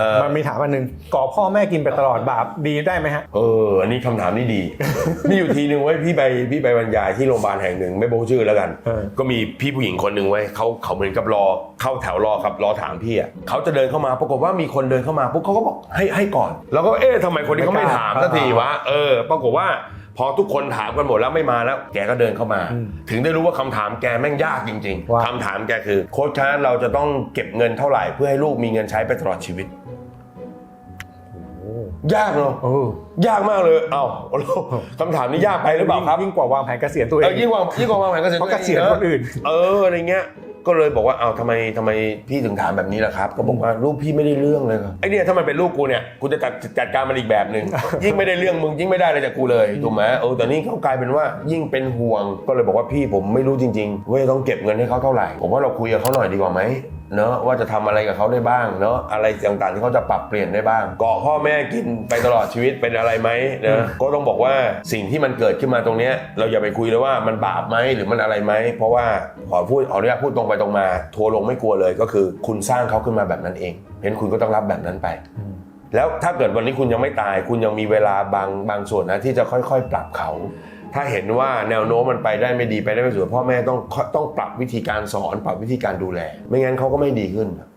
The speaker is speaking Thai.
เออมันมีถามอันหนึ่งก่อพ่อแม่กินไปตลอดบาปดีได้ไหมฮะ เออ อันนี้คำถามนี่ดี มีอยู่ทีหนึ่งไว้ยพี่ไปพี่ไปบรรยายที่โรงพยาบาลแห่งหนึ่งไม่บอกชื่อแล้วกันเออก็มีพี่ผู้หญิงคนหนึ่งไว้ยเขาเขาเหมือนกับรอเข้าแถวรอครับรอถามพี่อะเขาจะเดินเข้ามาปรากฏว่ามีคนเดินเข้ามาปุ๊บเขาก็บอกให้ให้ก่อน แล้วก็เอ๊ะทำไมคนนี้เขาไม่ถามสักทีวะเออ ปรากฏว่าพอทุกคนถามกันหมดแล้วไม่มาแล้ว แกก็เดินเข้ามาอืมถึงได้รู้ว่าคำถามแกแม่งยากจริงว่าๆคำถามแกคือ โค้ชคะเราจะต้องเก็บเงินเท่าไหร่เพื่อให้ลูกมีเงินใช้ไปตลอดชีวิต ยากเนาะโอ้ยากมากเลย เอ้าคำถามนี้ยากไปหรือเปล่าครับ ยิ่งกว่าวางแผนเกษียณตัวเอเอองยิ่งกว่ายิ่งกว่าวางแผนเกษียณเพราะเกษียณคนอื่น เอออะไรเงี้ย ก็เลยบอกว่าเอ้าทำไมทำไมพี่ถึงถามแบบนี้ล่ะครับ ก็บอกว่าลูกพี่ไม่ได้เรื่องเลยครับไอเนี่ยถ้ามันเป็นลูกกูเนี่ยกูจะจัดจัดการมันอีกแบบหนึ่งยิ่งไม่ได้เรื่องมึงยิ่งไม่ได้อะไรจากกูเลยถูกไหมเออแต่นี่เขากลายเป็นว่ายิ่งเป็นห่วง ก็เลยบอกว่าพี่ผมไม่รู้จริงๆว่าจะต้องเก็บเงินให้เขาเท่าไหร่ผมว่าเราคุยกับเขาหน่อยดีกว่าไหม เนอะว่าจะทำอะไรกับเขาได้บ้างเนอะอะไรต่างๆที่เขาจะปรับเปลี่ยนได้บ้าง เกาะพ่อแม่กินไปตลอดชีวิตเป็นอะไรไหมเนอะก็ต้องบอกว่าสิ่งที่มันเกิดขึ้นมาตรงเนี้ยเราอย่าไปคุยเลยว่ามันบาปไหมหรือมันอะไรไหมเพราะว่าขอพูดขออนุญาตพูดตรงไปตรงมา ทัวร์ลงไม่กลัวเลยก็คือ คุณสร้างเขาขึ้นมาแบบนั้นเองเพราะฉะนั้นคุณก็ต้องรับแบบนั้นไป แล้วถ้าเกิดวันนี้คุณยังไม่ตาย คุณยังมีเวลาบางบางส่วนนะที่จะค่อยๆ ปรับเขา ถ้าเห็นว่าแนวโน้มมันไปได้ไม่ดีไปได้ไม่สวยพ่อแม่ต้องต้องปรับวิธีการสอน ปรับวิธีการดูแล ไม่งั้นเขาก็ไม่ดีขึ้น